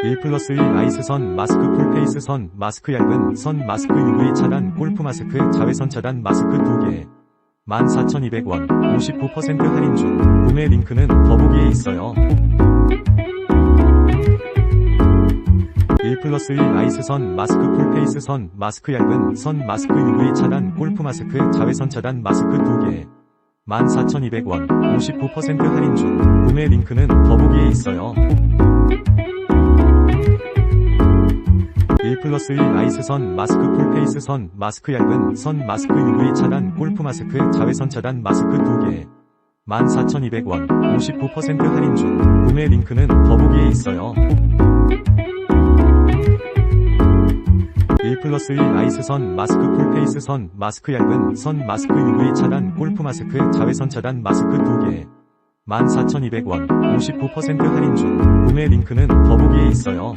1 플러스 1 아이스 선 마스크 풀페이스 선 마스크 얇은 선 마스크 UV 차단 골프 마스크 자외선 차단 마스크 2개. 14,200원 59% 할인 중. 구매 링크는 더보기에 있어요. 1 플러스 1 아이스 선 마스크 풀페이스 선 마스크 얇은 선 마스크 UV 차단 골프 마스크 자외선 차단 마스크 2개. 14,200원 59% 할인 중. 구매 링크는 더보기에 있어요 1 플러스 1 아이스 선 마스크 풀페이스 선 마스크 얇은 선 마스크 UV 차단 골프 마스크 자외선 차단 마스크 2개. 14,200원 59% 할인 중. 구매 링크는 더보기에 있어요. 1 플러스 1 아이스 선 마스크 풀페이스 선 마스크 얇은 선 마스크 UV 차단 골프 마스크 자외선 차단 마스크 2개. 14,200원 59% 할인 중. 구매 링크는 더보기에 있어요